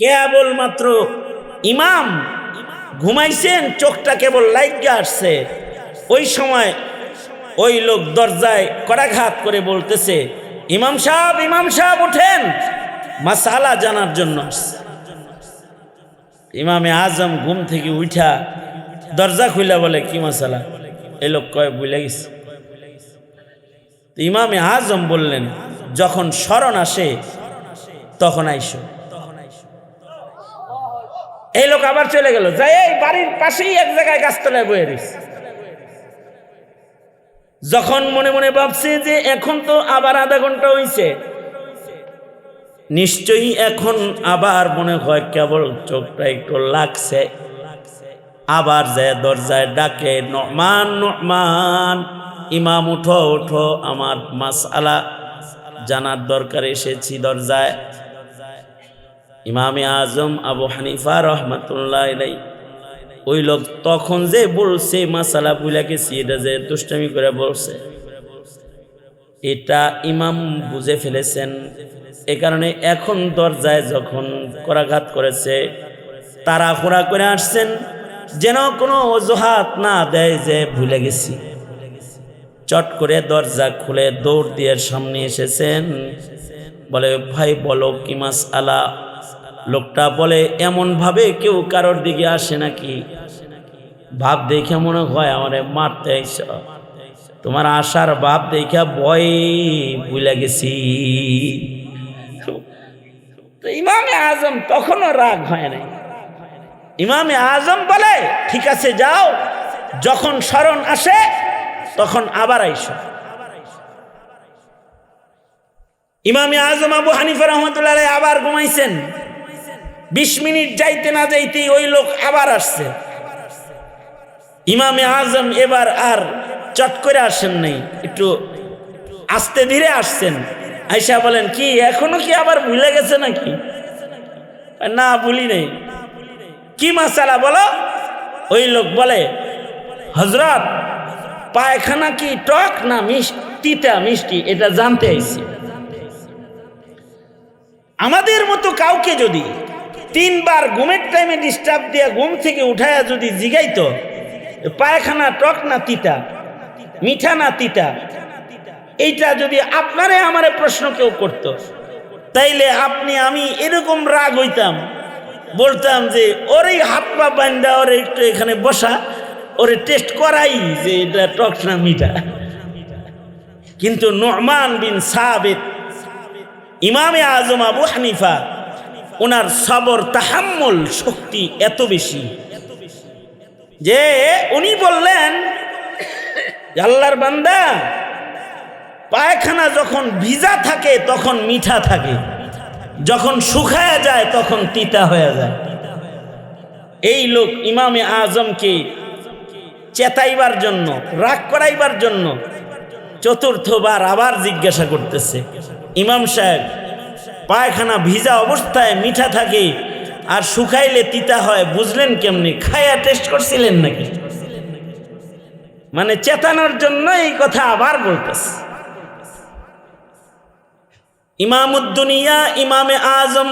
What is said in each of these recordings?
কেবল মাত্র ইমাম ঘুমাইছেন, চোখটা কেবল লাইগা আসছে। ওই সময় ওই লোক দরজায় কড়াঘাত করে বলতেছে, ইমাম সাহেব ইমাম সাহেব ওঠেন মাসালা জানার জন্য আসছে। ইমামে আজম ঘুম থেকে উঠা দরজা খুলে বলে, কি মশালা এই লোক কয় বুঝলে গেছে। ইমামে আজম বললেন, যখন স্মরণ আসে, তখন আইসো। এই লোক আবার চলে গেল। যাই, এই বাড়ির পাশেই এক জায়গায় গাছতলায় বয়ে রয়েছে যখন মনে মনে ভাবছে যে এখন তো আবার আধা ঘণ্টা হইছে, নিশ্চয়ই এখন আবার মনে হয় কেবল চোখটা একটু লাগছে। আবার যায় দরজায় ডাকে, নমান নমান, ইমাম উঠো উঠো, আমার মাসালা জানার দরকার এসেছি দরজায়। ইমামে আজম আবু হানিফা রহমতুল্লাহ ওই লোক তখন যে বলছে, মাসালা বুলা গেছি এটা যে দুষ্টামি করে বলছে। এটা ইমাম বুঝে ফেলেছেন। এ কারণে এখন দরজায় যখন করাঘাত করেছে তারা খোরা করে আসছেন, যেন কোনো অজুহাত না দেয় যে ভুলে গেছি। চট করে দরজা খুলে দৌড় দিয়ে সামনে এসেছেন। বলে, ভাই, বলো কি মাস আলা লোকটা বলে, এমনভাবে কেউ কারোর দিকে আসে নাকি? ভাব দেখে মনে হয়, আমারে মারতে আইস তোমার আসার ভাব দেখে ভয় বুলে গেছি। ইমামে আজম তখনও রাগ হয় নাই। ইমামে আজম বলে, ঠিক আছে, যাও। যখন স্মরণ আসে, তখন আবার আইসো। ইমামে আজম আবু হানিফা রহমতুল্লাহ আবার ঘুমাইছেন। বিশ মিনিট যাইতে না যাইতেই ওই লোক আবার আসছে। ইমামে আজম এবার আর চট করে আসেন নাই, একটু আস্তে ধীরে আসছেন। আইসা বলেন, কি, এখনও কি আবার ভুলে গেছে নাকি? না, ভুলি নেই। কি মাসালা বলো? ওই লোক বলে হজরত পায়খানা কি টক না মিষ্টিটা মিষ্টি, এটা জানতে আইছি। আমাদের মতো কাউকে যদি তিনবার ঘুমের টাইমে ডিস্টার্ব দিয়ে ঘুম থেকে উঠায়া যদি জিগাইতো, পায়খানা, টক না তিতা মিঠা না তিতা এইটা যদি আপনারে আমারে প্রশ্ন কেউ করতো, তাইলে আপনি আমি এরকম রাগ হইতাম। বলতাম যে, ওরে হাত পা বান্ধা ওরে একটু এখানে বসা, ওরে টেস্ট করাই যে এটা টক না মিঠা। কিন্তু নোমান বিন সাবেদ ইমামে আজম আবু হানিফা ওনার সবর তাহাম্মল শক্তি এত বেশি। যে উনি বললেন আল্লাহর বান্দা, পায়খানা যখন ভিজা থাকে, তখন মিঠা থাকে। যখন শুকায় যায়, তখন তিতা হয়ে যায়। এই লোক ইমামে আজমকে চেতাইবার জন্য, রাগ করাইবার জন্য চতুর্থবার আবার জিজ্ঞাসা করতেছে। ইমাম সাহেব পায়খানা ভিজা অবস্থায় মিঠা থাকে আর শুকাইলে তিতা হয়, বুঝলেন কেমনি? খায়া টেস্ট করছিলেন নাকি? মানে চেতানোর জন্য এই কথা আবার বলতেছে। ইমামুদ্দুনিয়া, ইমামে আজম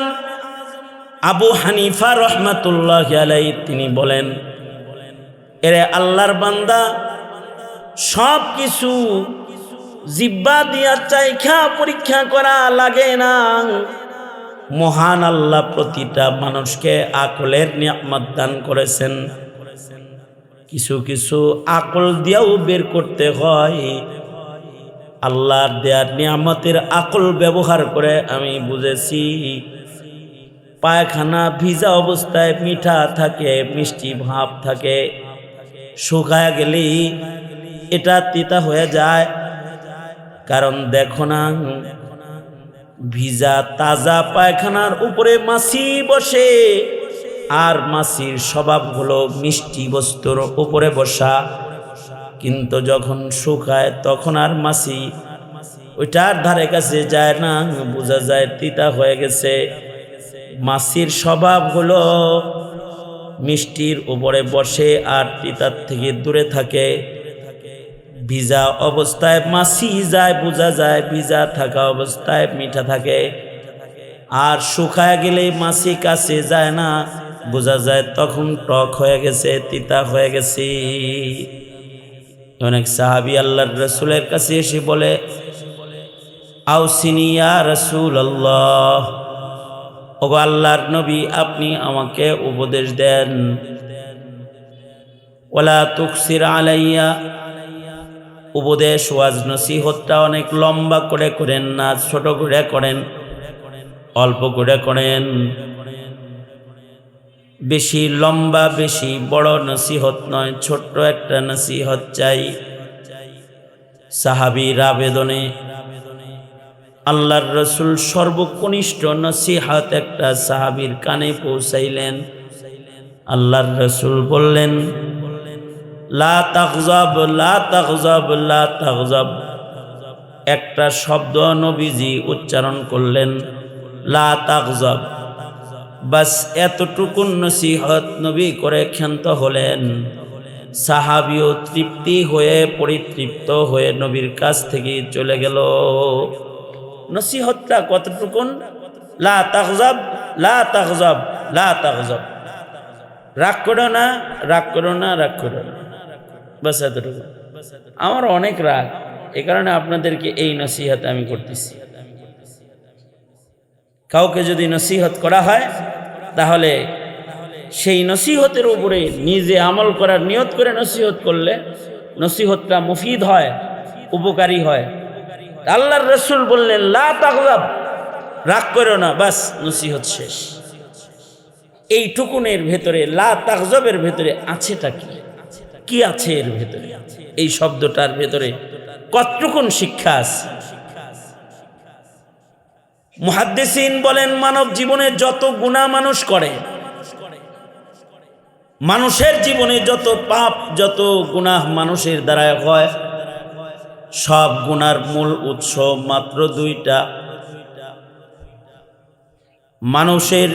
আবু হানিফা রহমাতুল্লাহ আলাই তিনি বলেন, এরে আল্লাহর বান্দা সব কিছু জিব্বা দিয়া চাইখা পরীক্ষা করা লাগে না। মহান আল্লাহ প্রতিটা মানুষকে আকলের নিয়ামত দান করেছেন। কিছু কিছু আকল দিয়াও বের করতে হয়। আল্লাহর দেয়ার নিয়ামতের আকল ব্যবহার করে আমি বুঝেছি। পায়খানা ভিজা অবস্থায় মিঠা থাকে, মিষ্টি ভাব থাকে। শুকায় গেলেই এটা তিতা হয়ে যায়। কারণ দেখো না, ভিজা তাজা পায়খানার উপরে মাছি বসে। আর মাছির স্বভাব হলো মিষ্টি বস্তুর উপরে বসা। কিন্তু যখন শুকায় তখন আর মাছি ওইটার ধারে কাছে যায় না, বোঝা যায় তিতা হয়ে গেছে। মাছির স্বভাব হলো মিষ্টির উপরে বসে আর তিতার থেকে দূরে থাকে। ভিজা অবস্থায় মাছি যায়, বোঝা যায় ভিজা থাকা অবস্থায় মিঠা থাকে। আর শুকায় গেলে মাছি কাছে যায় না, বোঝা যায় তখন টক হয়ে গেছে, তিতা হয়ে গেছে। অনেক সাহাবি আল্লাহর রসুলের কাছে এসে বলে আউসিনিয়া রসুল আল্লাহ ওগো আল্লাহর নবী, আপনি আমাকে উপদেশ দেন। ওলা তুকসির আলাইয়া উপদেশ ওয়াজ নসিহতটা অনেক লম্বা করে করেন না ছোট করে করেন, অল্প করে করেন। বেশি লম্বা, বেশি বড় নসিহত নয়, ছোট্ট একটা নসিহত চাই। সাহাবির আবেদনে আল্লাহর রসুল সর্বকনিষ্ঠ নসিহাত একটা সাহাবির কানে পৌঁছাইলেন। আল্লাহর রসুল বললেন লা তাকজাব লা তাকজাব লা তাকজাব একটা শব্দ নবীজি উচ্চারণ করলেন, লা তাকজাব বাস এতটুকুন নসিহত নবী করে ক্ষান্ত হলেন। সাহাবিও তৃপ্তি হয়ে, পরিতৃপ্ত হয়ে নবীর কাছ থেকে চলে গেল। নসিহতটা কতটুকুন? লা তাকজাব লা তাকজাব লা তাকজাব রাগ করো না, রাগ করো না, রাগ করো না। বাস আমার অনেক রাগ। এ কারণে আপনাদেরকে এই নসিহত আমি করতেছি। কাউকে যদি নসিহত করা হয়, তাহলে সেই নসিহতের উপরে নিজে আমল করার নিয়ত করে নসিহত করলে নসিহতটা মুফিদ হয়, উপকারী হয়। আল্লাহর রসুল বললেন, লা রাগ করো না, বাস নসিহত শেষ। এই টুকুনের ভেতরে, লা তাকজবের ভেতরে আছেটা কি? কি আছে এর ভেতরে? এই শব্দটার ভেতরে কতটুকুন শিক্ষা আছে? মুহাদ্দিসিন বলেন, মানব জীবনে যত গুণা মানুষ করে, মানুষের জীবনে যত পাপ, যত গুনাহ মানুষের দ্বারা হয়, সব গুনার মূল উৎস মাত্র দুইটা। মানুষের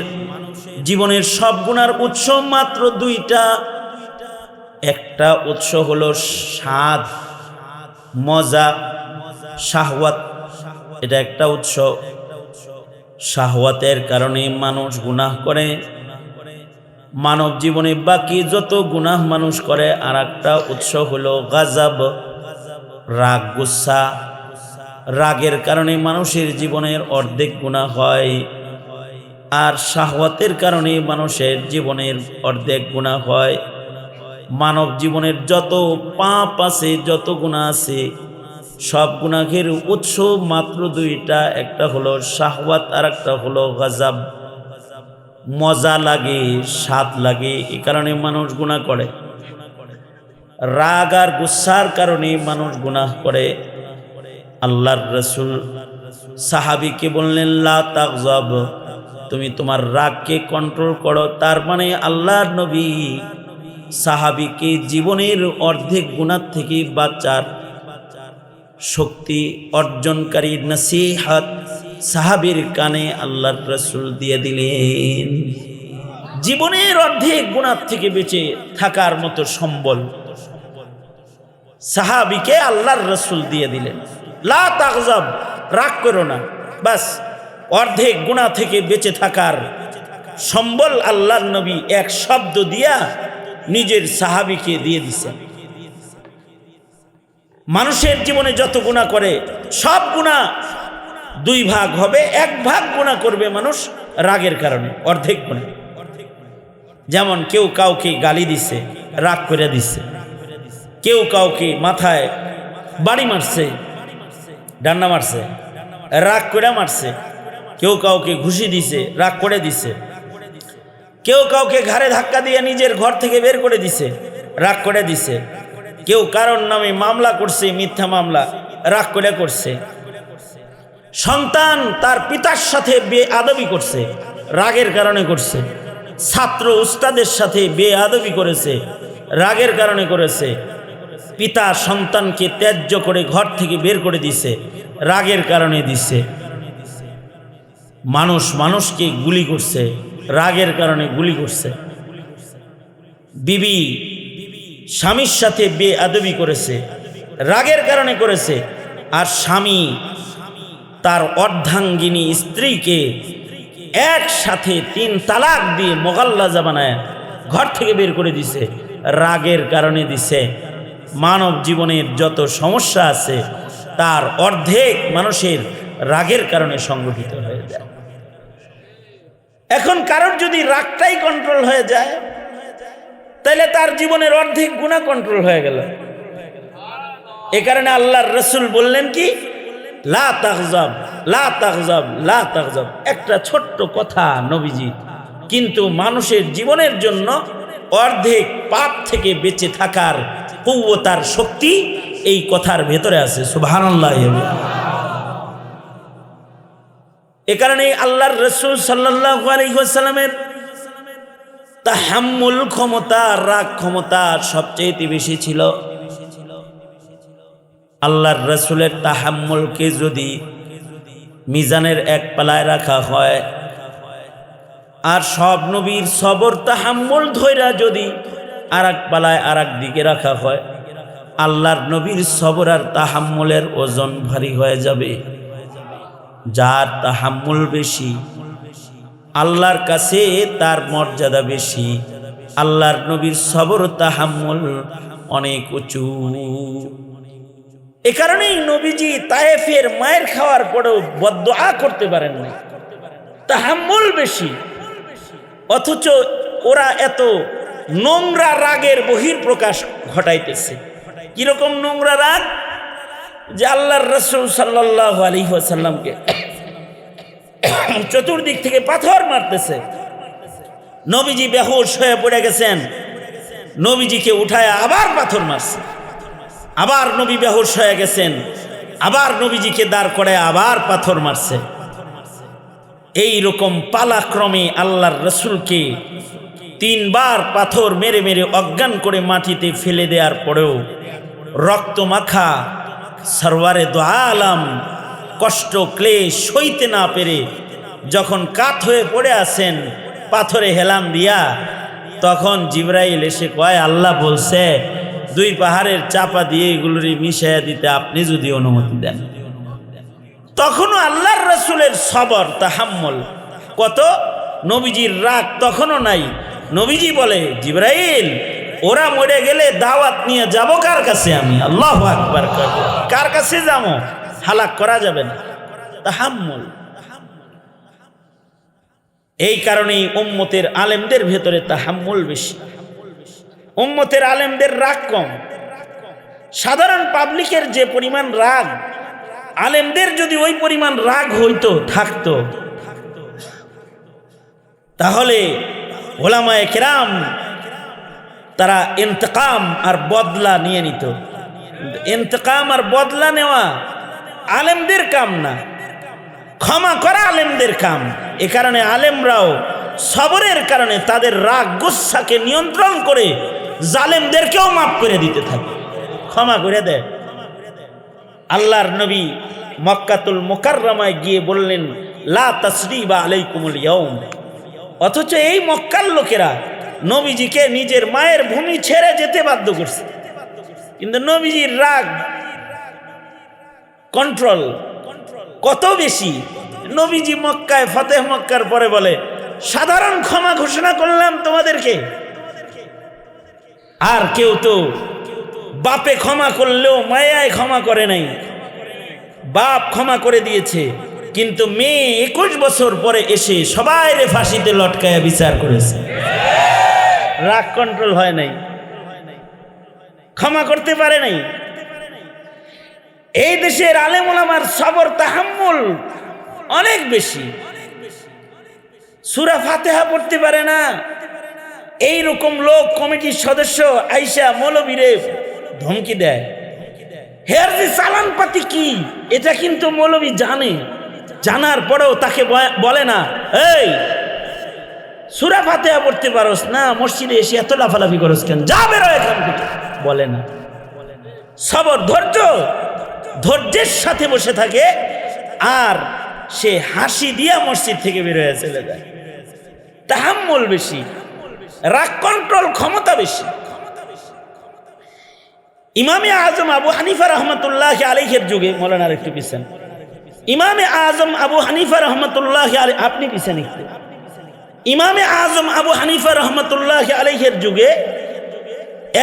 জীবনের সব গুণার উৎস মাত্র দুইটা। একটা উৎস হলো স্বাদ, মজা, শাহওয়াত। এটা একটা উৎস। শাহওয়াতের কারণে মানুষ গুনাহ করে। মানব জীবনে বাকি যত গুনাহ মানুষ করে আর একটা উৎস হলো গাজাব রাগ, গুসা। রাগের কারণে মানুষের জীবনের অর্ধেক গুণা হয়। আর শাহওয়াতের কারণে মানুষের জীবনের অর্ধেক গুণা হয়। মানব জীবনের যত পাপ আছে, যত গুণা আছে, সব গুণাখের উৎস মাত্র দুইটা। একটা হলো শাহওয়াত আর একটা হলো গাজাব। মজা লাগে, স্বাদ লাগে, এ কারণে মানুষ গুণা করে। রাগ আর গুসার কারণে মানুষ গুনাহ করে। আল্লাহর রসুল সাহাবিকে বললেন তুমি তোমার রাগকে কন্ট্রোল করো। তার মানে আল্লাহর নবী সাহাবিকে জীবনের অর্ধেক গুণার থেকে বাঁচার শক্তি অর্জনকারী নসিহাত সাহাবির কানে আল্লাহর রসুল দিয়ে দিলেন। জীবনের অর্ধেক গুণার থেকে বেঁচে থাকার মতো সম্বল সাহাবিকে আল্লাহর রসুল দিয়ে দিলেন। লা তাকজাব রাগ করো না। বাস, অর্ধেক গুণা থেকে বেঁচে থাকার সম্বল আল্লাহর নবী এক শব্দ দিয়া নিজের সাহাবিকে দিয়ে দিছেন মানুষের জীবনে যত গুণা করে, সব গুণা দুই ভাগ হবে, এক ভাগ গুণা করবে মানুষ রাগের কারণে, অর্ধেক গুণা যেমন কেউ কাউকে গালি দিছে, রাগ করে দিছে। কেউ কাউকে মাথায় বাড়ি মারছে ডান্না মারছে, রাগ করে মারছে। কেউ কাউকে ঘুষি দিছে, রাগ করে দিছে। কেউ কাউকে ঘাড়ে ধাক্কা দিয়ে নিজের ঘর থেকে বের করে দিছে, রাগ করে দিছে। কেউ কারণ নামে মামলা করছে, মিথ্যা মামলা, রাগ করে করছে। সন্তান তার পিতার সাথে বে আদবি করছে, রাগের কারণে করছে। ছাত্র উস্তাদের সাথে বে আদবি করেছে, রাগের কারণে করেছে। পিতা সন্তানকে ত্যায্য করে ঘর থেকে বের করে দিছে, রাগের কারণে দিছে। মানুষ মানুষকে গুলি করছে রাগের কারণে গুলি করছে। বিবি স্বামীর সাথে বে আদবি করেছে, রাগের কারণে করেছে, আর স্বামী তার অর্ধাঙ্গিনী স্ত্রীকে একসাথে তিন তালাক দিয়ে মোগাল্লা জামানায় ঘর থেকে বের করে দিছে, রাগের কারণে দিছে। মানব জীবনের যত সমস্যা আছে, তার অর্ধেক মানুষের রাগের কারণে সংগঠিত হয়ে যায়। এখন কারোর যদি রাগটাই কন্ট্রোল হয়ে যায় তাহলে তার জীবনের অর্ধেক গুণা কন্ট্রোল হয়ে গেল। এ কারণে আল্লাহর রসুল বললেন কি? লা লা লা একটা ছোট্ট কথা নবীজি, কিন্তু মানুষের জীবনের জন্য অর্ধেক পাপ থেকে বেঁচে থাকার কৌতার শক্তি এই কথার ভেতরে আছে। সুবহানাল্লাহ। এ কারণে আল্লাহর রসুল সাল্লাহ আলহিহাসাল্লামের তাহাম্মুল ক্ষমতা, রাগ ক্ষমতা সবচেয়ে বেশি ছিল। আল্লাহর রসুলের তাহাম্মুলকে যদি মিজানের এক পালায় রাখা হয়, আর সব নবীর সবর তাহাম্মুল ধৈরা যদি আর এক পালায় আর দিকে রাখা হয়, আল্লাহর নবীর সবর আর তাহাম্মুলের ওজন ভারী হয়ে যাবে। যার তাহাম্মুল বেশি। আল্লাহর কাছে তার মর্যাদা বেশি। আল্লাহর নবীর সবর তাহাম্মুল অনেক উঁচু। এ কারণেই নবীজি তায়েফের মায়ের খাওয়ার পরেও বদয়া করতে পারেন না তাহাম্মুল বেশি। অথচ ওরা এত নোংরা রাগের বহির প্রকাশ ঘটাইতেছে। কীরকম নোংরা রাগ? যে আল্লাহর রসুল সাল্লাহ আলী সাল্লামকে চতুর্দিক থেকে পাথর মারতেছে। নবীজি বেহুশ হয়ে পড়ে গেছেন। নবীজিকে উঠায় আবার পাথর মারছে। আবার নবী বেহুশ হয়ে গেছেন। আবার নবীজিকে দাঁড় করে আবার পাথর মারছে। এই রকম পালাক্রমে আল্লাহর রসুলকে তিনবার পাথর মেরে মেরে অজ্ঞান করে মাটিতে ফেলে দেওয়ার পরেও রক্ত মাখা সরওয়ারে দোয়ালাম কষ্ট, ক্লেশ সইতে না পেরে যখন কাত হয়ে পড়ে আসেন পাথরে হেলাম দিয়া, তখন জিব্রাইল এসে কয়, আল্লাহ বলছে, দুই পাহাড়ের চাপা দিয়ে এগুলোরই মিশাইয়া দিতে আপনি যদি অনুমতি দেন। তখনও আল্লাহর রসুলের সবর তাহাম্মল। কত? নবীজির রাগ তখনও নাই। নবীজি বলে, জিব্রাইল ওরা মরে গেলে দাওয়াত নিয়ে যাব কার কাছে আমি? আল্লাহ আকবার কার। কাছে যাব? হালাক করা যাবে না। তাহাম্মল। এই কারণেই উম্মতের আলেমদের ভেতরে তাহাম্মল বেশি। উম্মতের আলেমদের রাগ কম। সাধারণ পাবলিকের যে পরিমাণ রাগ, আলেমদের যদি ওই পরিমাণ রাগ হইতো, থাকতো, তাহলে ওলামায় কেরাম তারা ইন্তকাম আর বদলা নিয়ে নিত। ইন্তকাম আর বদলা নেওয়া আলেমদের কাম না। ক্ষমা করা আলেমদের কাম। এ কারণে আলেমরাও সবরের কারণে তাদের রাগ গুচ্ছাকে নিয়ন্ত্রণ করে জালেমদেরকেও মাফ করে দিতে থাকে। ক্ষমা করে দেয়। আল্লাহর নবী মক্কাতুল মোকাররমায় গিয়ে বললেন, লা তসরি বা আলাইকুমুল অথচ এই মক্কার লোকেরা নবীজিকে নিজের মায়ের ভূমি ছেড়ে যেতে বাধ্য করছে। কিন্তু নবীজির রাগ কন্ট্রোল কত বেশি? নবীজি মক্কায়, ফতেহ মক্কার পরে বলে, সাধারণ ক্ষমা ঘোষণা করলাম তোমাদেরকে। আর কেউ তো বাপে ক্ষমা করলেও মায়ায় ক্ষমা করে নাই। বাপ ক্ষমা করে দিয়েছে, কিন্তু মেয়ে একুশ বছর পরে এসে সবাই রে ফাঁসিতে লটকায় বিচার করেছে। রাগ কন্ট্রোল হয় নাই। ক্ষমা করতে পারে নাই। এই দেশের আলেমুলামার সবর তাহাম্মুল অনেক বেশি। সুরা ফাতেহা পড়তে পারে না। এই রকম লোক কমিটির সদস্য আইসা মৌলবীরে ধমকি দেয়। হেয়ার যে চালান পাতি কি, এটা কিন্তু মৌলবী জানে। জানার পরেও তাকে বলে না। এই সুরা ফাতেহা পড়তে পারোস না, মসজিদে এসে এত লাফালাফি করস কেন? যা বেরো এখান থেকে। বলে না। সবর, ধৈর্য, ধৈর্যের সাথে বসে থাকে, আর সে হাসি দিয়া মসজিদ থেকে বেরোয়, চলে যায়। তাহাম্মল বেশি, রাগ কন্ট্রোল ক্ষমতা বেশি। ইমামে আজম আবু হানিফা রহমতুল্লাহ আলিহের যুগে মৌলানার একটু পিছন। ইমামে আজম আবু হানিফা রহমতুল্লাহ আপনি পিছিয়ে নিতে ইমামে আজম আবু হানিফা রহমতুল্লাহ আলহের যুগে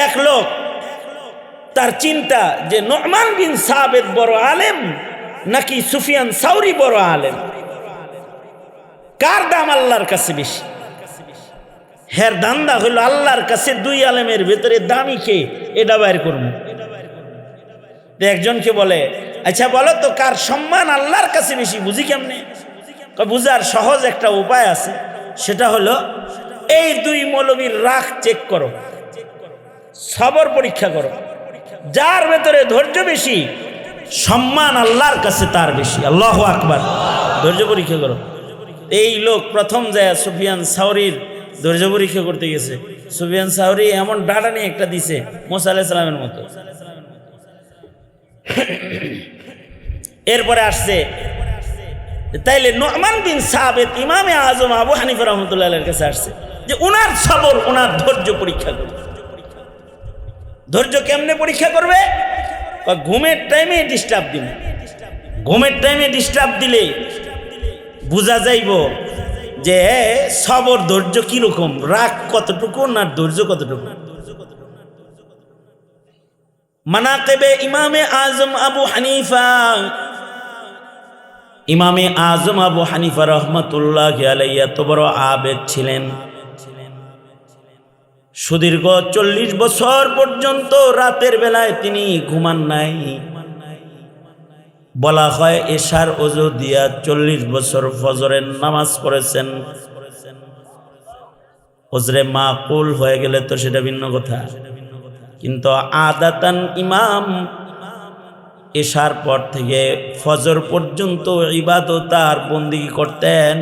এক লোক তার চিন্তা যে নোমান বিন সাবেদ বড় আলেম নাকি সুফিয়ান সাউরি বড় আলেম? কার দাম আল্লাহর কাছে বেশি? হের দান্দা হইল আল্লাহর কাছে দুই আলেমের ভেতরে দামি কে? এটা বাইর করব। একজনকে বলে আচ্ছা বলো তো, কার সম্মান আল্লাহর কাছে বেশি? বুঝি কেমনে? বুঝার সহজ একটা উপায় আছে। সেটা হলো এই দুই মৌলবীর রাখ চেক করো। সবর পরীক্ষা করো। যার ভেতরে ধৈর্য বেশি, সম্মান আল্লাহর কাছে তার বেশি। আল্লাহ আকবার। ধৈর্য পরীক্ষা করো। এই লোক প্রথম যায় সুফিয়ান সাউরির ধৈর্য পরীক্ষা করতে গেছে। সুফিয়ান সাউরি এমন ডাটা নিয়ে একটা দিছে মোসা আলাহ সালামের মতো। এরপরে আসছে তাইলে নোমান বিন সাবেদ ইমামে আজম আবু হানিফা রহমতুল্লাহ কাছে আসছে যে উনার সবর, উনার ধৈর্য পরীক্ষা করবে ধৈর্য কেমনে পরীক্ষা করবে? কয়, ঘুমের টাইমে ডিস্টার্ব দিন ঘুমের টাইমে ডিস্টার্ব দিলে বোঝা যাইব যে সবর ধৈর্য কীরকম, রাগ কতটুকু না ধৈর্য কতটুকু? মানাকেবে ইমামে আজম আবু হানিফা ইমামে আজম আবু হানিফা রহমতুল্লাহ আলাইয়া তো বড় আবেদ ছিলেন। সুদীর্ঘ চল্লিশ বছর পর্যন্ত রাতের বেলায় তিনি ঘুমান নাই। বলা হয় এশার ওজো দিয়া চল্লিশ বছর ফজরের নামাজ পড়েছেন। ওজরে মাকুল হয়ে গেলে তো সেটা ভিন্ন কথা। কিন্তু আদাতান ইমাম এশার পর থেকে ফজর পর্যন্ত ইবাদত আর বন্দিগি করতেন।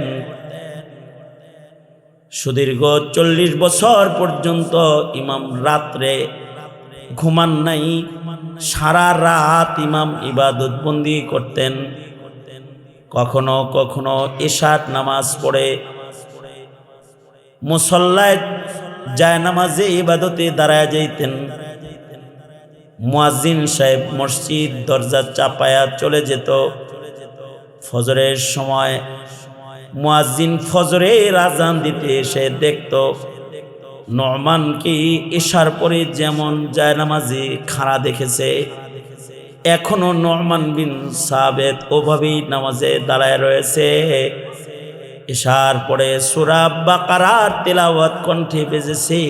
সুদীর্ঘ চল্লিশ বছর পর্যন্ত ইমাম রাত্রে ঘুমান নাই, সারা রাত ইমাম ইবাদত বন্দি করতেন। কখনো কখনো এশার নামাজ পড়ে, মুসল্লায় যায় নামাজে ইবাদতে দাঁড়ায় যাইতেন। মুয়াজ্জিন সাহেব মসজিদ দরজা চাপায়া চলে যেত। ফজরের সময় মুয়াজ্জিন ফজরে রাজান দিতে এসে দেখত নরমান কি এশার পরে যেমন জায়নামাজি খাড়া দেখেছে, এখনও নরমান বিন সাবেদ ওভাবেই নামাজে দাঁড়ায় রয়েছে। এশার পরে সুরাব বা কারার তেলাওয়াত কণ্ঠে বেজেছে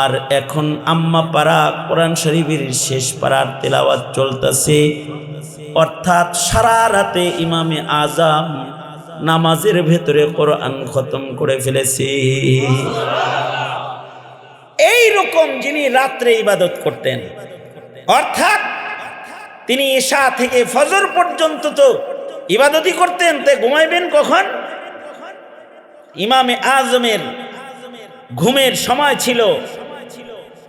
আর এখন আম্মা পাড়া কোরআন শরীফের শেষ পাড়ার তেলাওয়াত চলতেছে। অর্থাৎ সারা রাতে ইমামে আজাম নামাজের ভেতরে কোরআন খতম করে ফেলেছে। এই রকম যিনি রাত্রে ইবাদত করতেন, অর্থাৎ তিনি ঈশা থেকে ফজর পর্যন্ত তো ইবাদতই করতেন, তে ঘুমাইবেন কখন? ইমামে আজমের ঘুমের সময় ছিল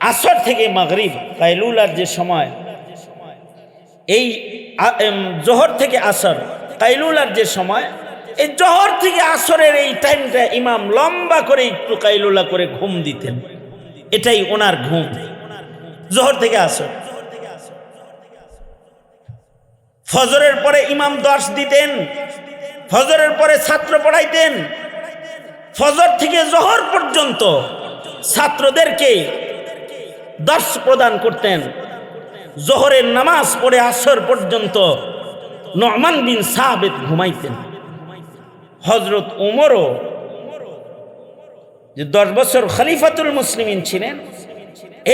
আসর থেকে মাগরিব, কাইলুলার যে সময়, এই জোহর থেকে আসর, কাইলুলার যে সময়, এই জহর থেকে আসরের এই টাইমটা ইমাম লম্বা করে একটু কাইলুলা করে ঘুম দিতেন। এটাই ওনার ঘুম। জোহর থেকে আসর। ফজরের পরে ইমাম দর্শ দিতেন, ফজরের পরে ছাত্র পড়াইতেন। ফজর থেকে জহর পর্যন্ত ছাত্রদেরকে দর্শ প্রদান করতেন। জোহরের নামাজ পড়ে আসর পর্যন্ত নমান বিন সাবেদ ঘুমাইতেন। হজরত উমরও যে দশ বছর খলিফাতুল মুসলিমিন ছিলেন,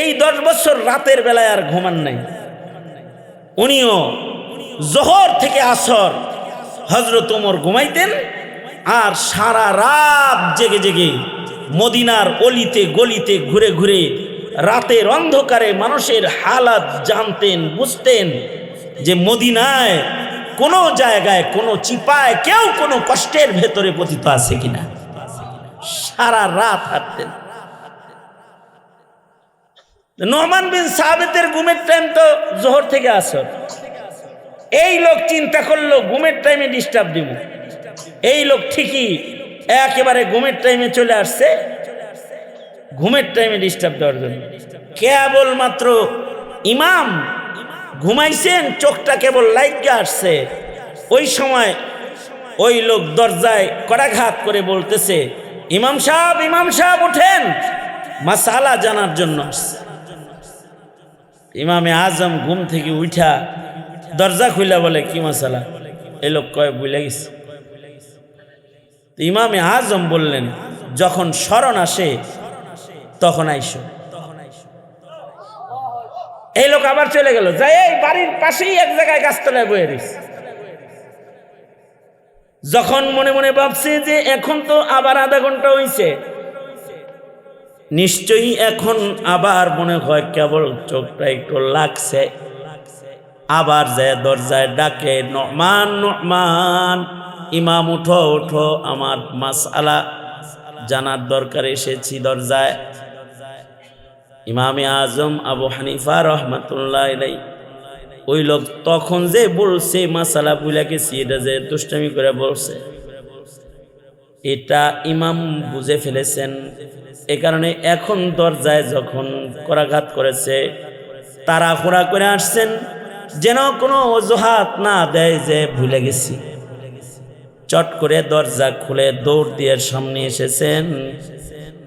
এই দশ বছর রাতের বেলায় আর ঘুমান নাই। উনিও জোহর থেকে আসর হজরত উমর ঘুমাইতেন আর সারা রাত জেগে জেগে মদিনার অলিতে গলিতে ঘুরে ঘুরে রাতের অন্ধকারে মানুষের হালাত জানতেন, বুঝতেন যে মদিনায় কোনো জায়গায়, কোনো চিপায় কেউ কোনো কষ্টের ভেতরে পতিত আছে কিনা। সারা রাত হাঁটতেন। নোমান বিন সাবেতের ঘুমের টাইম তো জোহর থেকে আসর। এই লোক চিন্তা করল, ঘুমের টাইমে ডিস্টার্ব দিব। এই লোক ঠিকই একেবারে ঘুমের টাইমে চলে আসছে। ঘুমের টাইমে ডিস্টার্ব দেওয়ার জন্য। কেবল মাত্র ইমাম ঘুমাইছেন, চোখটা কেবল লাইটকে আসছে। ওই সময় ওই লোক দরজায় করাঘাত করে বলতেছে, ইমাম সাহেব ইমাম সাহেব ওঠেন মাসালা জানার জন্য আসছে। ইমামে আজম ঘুম থেকে উঠা দরজা খুলে বলে, কি মশালা এই লোক কয় বুঝলে গেছে। ইমামে আজম বললেন, যখন স্মরণ আসে তখন আইসো। এই লোক আবার চলে গেল। যাই, এই বাড়ির পাশেই এক জায়গায় গাছতলায় বয়ে রয়েছে। যখন মনে মনে ভাবছে যে এখন তো আবার আধা ঘণ্টা হইছে, নিশ্চয়ই এখন আবার মনে হয় কেবল চোখটা একটু লাগছে। আবার যায় দরজায় ডাকে, নমান নমান, ইমাম উঠো উঠো, আমার মাসালা জানার দরকার এসেছি দরজায়। ইমামে আজম আবু হানিফা রহমতুল্লাহ ওই লোক তখন যে বলছে, মাসালা বুলা গেছি এটা যে দুষ্টামি করে বলছে। এটা ইমাম বুঝে ফেলেছেন। এ কারণে এখন দরজায় যখন করাঘাত করেছে তারা খোরা করে আসছেন, যেন কোনো অজুহাত না দেয় যে ভুলে গেছি। চট করে দরজা খুলে দৌড় দিয়ে সামনে এসেছেন।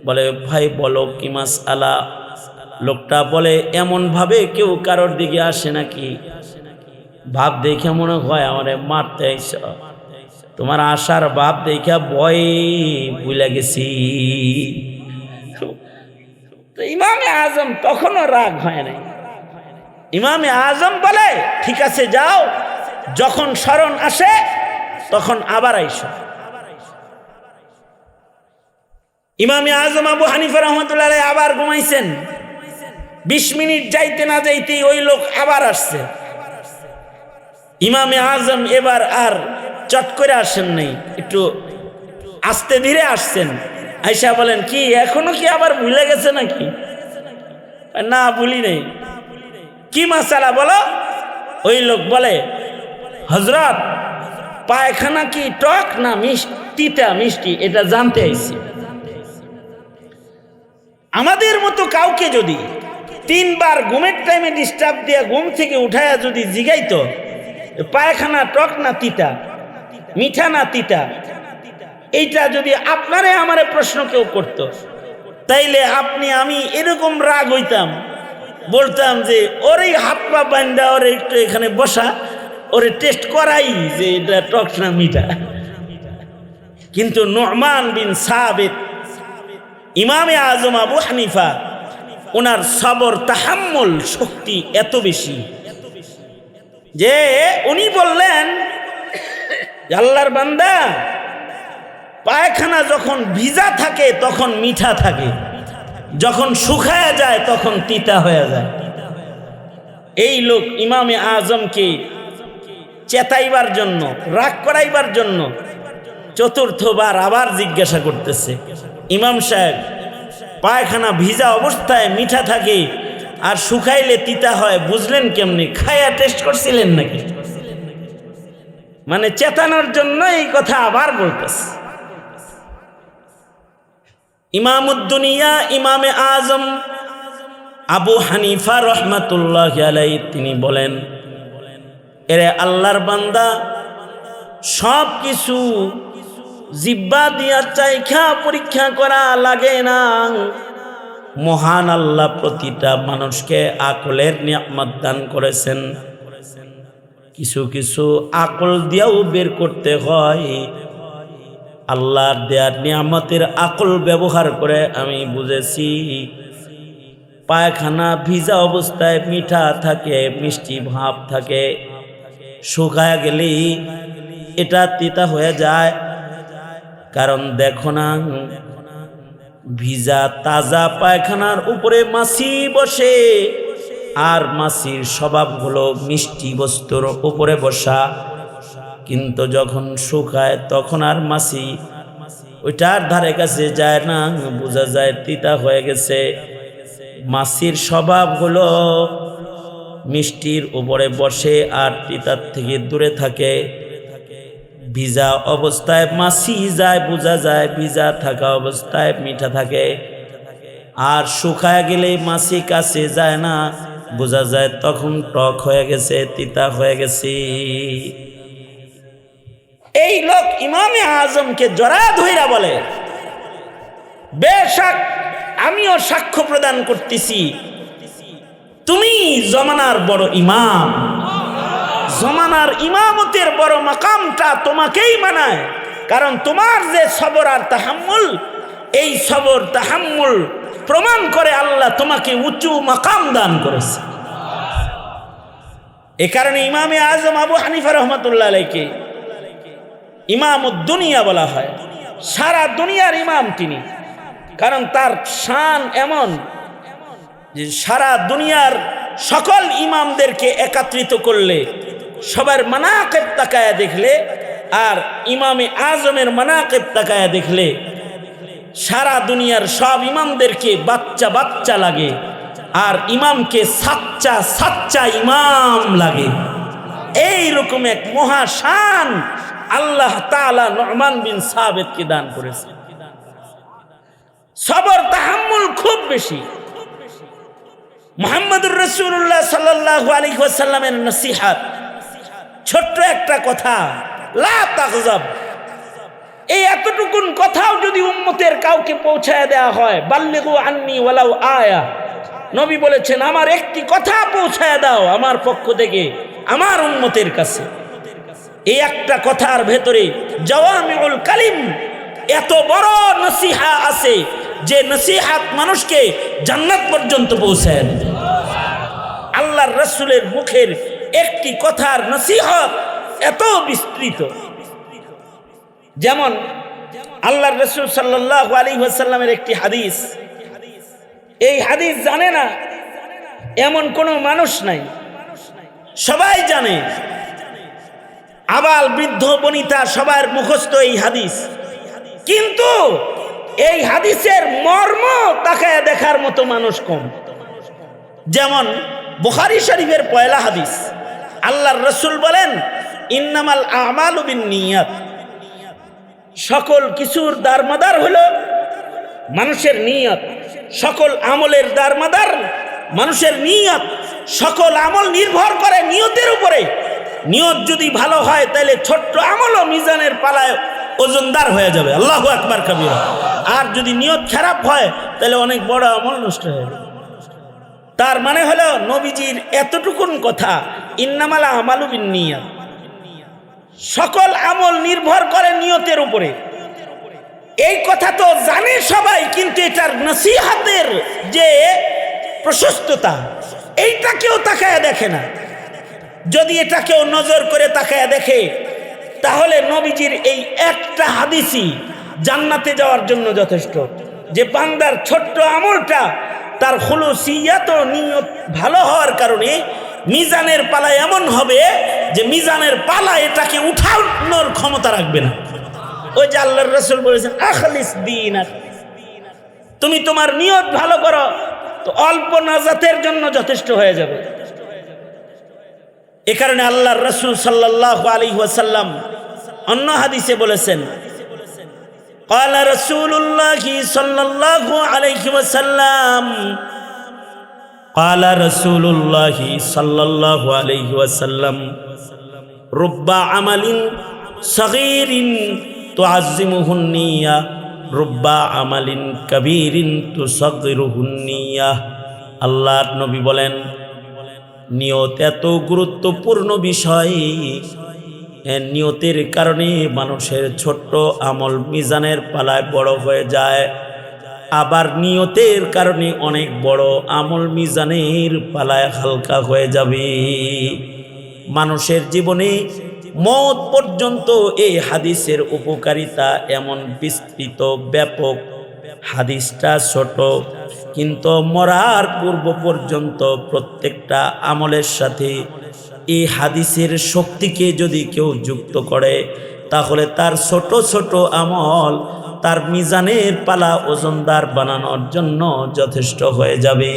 বলে, ভাই, বলো কি মাস আলা লোকটা বলে, এমনভাবে কেউ কারোর দিকে আসে নাকি? ভাব দেখে মনে হয়, আমারে মারতে তোমার আসার ভাব দেখে ভয় বুলে গেছি। তো ইমামে আজম তখনও রাগ হয় নাই। ইমামে আজম বলে, ঠিক আছে, যাও। যখন স্মরণ আসে, তখন আবার আইসো। ইমামে আজম আবু হানিফা রহমতুল্লাহ আবার ঘুমাইছেন। বিশ মিনিট যাইতে না যাইতেই ওই লোক আবার আসছে। ইমামে আজম এবার আর চট করে আসেন নাই, একটু আস্তে ধীরে আসছেন। আইসা বলেন, কি, এখনও কি আবার ভুলে গেছে নাকি? না, ভুলি নেই। কি মাসালা বলো? ওই লোক বলে হজরত পায়খানা কি টক না মিষ্টিটা মিষ্টি? এটা জানতে আইছি। আমাদের মতো কাউকে যদি তিনবার ঘুমের টাইমে ডিস্টার্ব দিয়া ঘুম থেকে উঠায়া যদি জিগাইতো, পায়খানা, টক না তিতা, মিঠা না তিতা, এইটা যদি আপনারে আমারে প্রশ্ন কেউ করত, তাইলে আপনি আমি এরকম রাগ হইতাম, বলতাম যে, ওরে হাত পা বান্ধা ওরে একটু এখানে বসা, ওরে টেস্ট করাই যে এটা টক না মিঠা। কিন্তু নোমান বিন সাবেদ ইমামে আজম আবু হানিফা ওনার সবর তাহাম্মল শক্তি এত বেশি। যে উনি বললেন, আল্লাহর বান্দা, পায়খানা যখন ভিজা থাকে, তখন মিঠা থাকে। যখন শুকায়া যায়, তখন তিতা হয়ে যায়। এই লোক ইমামে আজমকে চেতাইবার জন্য, রাগ করাইবার জন্য চতুর্থবার আবার জিজ্ঞাসা করতেছে। ইমাম সাহেব পায়খানা ভিজা অবস্থায় মিঠা থাকে আর শুকাইলে তিতা হয়, বুঝলেন কেমনি? খায়া টেস্ট করছিলেন নাকি? মানে চেতানোর জন্য এই কথা আবার বলতেছে। ইমামুদ্দুনিয়া, ইমামে আজম, আবু হানিফা রহমাতুল্লাহ আলাই তিনি বলেন, এরে আল্লাহর বান্দা সব কিছু জিব্বা দিয়া চাইখা পরীক্ষা করা লাগে না। মহান আল্লাহ প্রতিটা মানুষকে আকলের নিয়ামত দান করেছেন। কিছু কিছু আকল দিয়েও বের করতে হয়। আল্লাহর দেয়ার নিয়ামতের আকল ব্যবহার করে আমি বুঝেছি। পায়খানা ভিজা অবস্থায় মিঠা থাকে, মিষ্টি ভাব থাকে। শুকায় গেলেই এটা তিতা হয়ে যায়। কারণ দেখো না, ভিজা তাজা পায়খানার উপরে মাছি বসে, আর মাছির স্বভাব হলো মিষ্টি বস্তুর উপরে বসা। কিন্তু যখন শুকায়, তখন আর মাছি ওইটার ধারে কাছে যায় না, বোঝা যায় তিতা হয়ে গেছে। মাছির স্বভাব হলো মিষ্টির উপরে বসে আর তিতার থেকে দূরে থাকে। ভিজা অবস্থায় মাছি যায়, বোঝা যায় ভিজা থাকা অবস্থায় মিঠা থাকে। আর শুকায় গেলে মাছি কাছে যায় না, বোঝা যায় তখন টক হয়ে গেছে, তিতা হয়ে গেছে। এই লোক ইমামে আজমকে জরা ধইরা বলে, বেশাক, আমিও সাক্ষ্য প্রদান করতেছি। তুমি জমানার বড় ইমাম। জমানার ইমামতের বড় মাকামটা তোমাকেই মানায়। কারণ তোমার যে সবর আর তাহাম্মুল, এই সবর তাহাম্মুল প্রমাণ করে আল্লাহ তোমাকে উঁচু মাকাম দান করেছে। এ কারণে ইমামে আজম আবু হানিফা রহমতুল্লাহ আলাইকে ইমাম দুনিয়া বলা হয়। সারা দুনিয়ার ইমাম তিনি। কারণ তার শান এমন যে সারা দুনিয়ার সকল ইমামদেরকে একত্রিত করলে সবার মানাকেব তাকায়া দেখলে, আর ইমামে আজমের মানাকেব তাকায়া দেখলে, সারা দুনিয়ার সব ইমামদেরকে বাচ্চা বাচ্চা লাগে, আর ইমামকে সাচ্চা সাচ্চা ইমাম লাগে। এই রকম এক মহাশান আল্লাহ তাআলা নরমান বিন সাবেদকে দান করেছে। সবর তাহাম্মুল খুব বেশি। মোহাম্মদুর রসুল্লাহ সাল্লাহ আলী ওয়াসাল্লামের নসিহাত। ছোট্ট একটা কথা। এই এতটুকুন কথাও যদি উম্মতের কাউকে পৌঁছায় দেওয়া হয়, বাল্লিগু আন্নি ওয়ালাউ আয়া। নবী বলেছেন, আমার একটি কথা পৌঁছায় দাও আমার পক্ষ থেকে, আমার উম্মতের কাছে। এই একটা কথার ভেতরে জওয়ামিউল কালিম এত বড় নসিহা আছে যে নসিহাত মানুষকে জান্নাত পর্যন্ত পৌঁছায় আল্লাহর রসুলের মুখের একটি কথার নসিহত এত বিস্তৃত। যেমন, আল্লাহর রসুল সাল্লাহ আলী ওয়াসাল্লামের একটি হাদিস। এই হাদিস জানে না এমন কোনো মানুষ নাই। সবাই জানে। আবাল, বৃদ্ধ, বনিতা সবার মুখস্থ এই হাদিস। কিন্তু এই হাদিসের মর্ম তাকায় দেখার মতো মানুষ কম। যেমন, বুখারি শরীফের পয়লা হাদিস। আল্লাহর রসুল বলেন, ইন্নামাল আমাল সকল কিছুর দারমাদার হলো মানুষের নিয়ত। সকল আমলের দারমাদার মানুষের নিয়ত। সকল আমল নির্ভর করে নিয়তের উপরে। নিয়ত যদি ভালো হয়, তাহলে ছোট্ট আমলও মিজানের পালায় ওজনদার হয়ে যাবে। আল্লাহ আকবার, কবির। আর যদি নিয়ত খারাপ হয়, তাহলে অনেক বড় আমল নষ্ট হয়ে যাবে। তার মানে হলো নবীজির এতটুকুন কথা, ইন্নামালা আমালু বিন নিয়াত সকল আমল নির্ভর করে নিয়তের উপরে। এই কথা তো জানে সবাই, কিন্তু এটার নসিহাতের যে প্রশস্ততা এইটা কেউ তাকায় দেখে না। যদি এটা কেউ নজর করে তাকায় দেখে, তাহলে নবীজির এই একটা হাদিসি জান্নাতে যাওয়ার জন্য যথেষ্ট। যে বান্দার ছোট্ট আমলটা তার খুলুসিয়াত নিয়ত ভালো হওয়ার কারণে মিজানের পালা এমন হবে যে মিজানের পালা এটাকে উঠানোর ক্ষমতা রাখবে না। ওই যে আল্লাহর রসুল বলেছেন, আখলিস দিন তুমি তোমার নিয়ত ভালো করো, তো অল্প নাজাতের জন্য যথেষ্ট হয়ে যাবে। এ কারণে আল্লাহর রসুল সাল্লাহ আলী ওয়াসাল্লাম অন্য হাদিসে বলেছেন قال رسول الله صلى الله عليه وسلم قال رسول الله صلى الله عليه وسلم رب عمل صغير تعظمه النية رب عمل كبير تصغره النية আল্লাহর নবী বলেন নিয়ত এত গুরুত্বপূর্ণ বিষয় এ নিয়তের কারণে মানুষের ছোট্ট আমল মিজানের পালায় বড় হয়ে যায়। আবার নিয়তের কারণে অনেক বড় আমল মিজানের পালায় হালকা হয়ে যাবে। মানুষের জীবনে মত পর্যন্ত এই হাদিসের উপকারিতা এমন বিস্তৃত, ব্যাপক। হাদিসটা ছোট, কিন্তু মরার পূর্ব পর্যন্ত প্রত্যেকটা আমলের সাথে এই হাদিসের শক্তিকে যদি কেউ যুক্ত করে, তাহলে তার ছোট ছোট আমল, তার মিজানের পালা ওজনদার বানানোর জন্য যথেষ্ট হয়ে যাবে।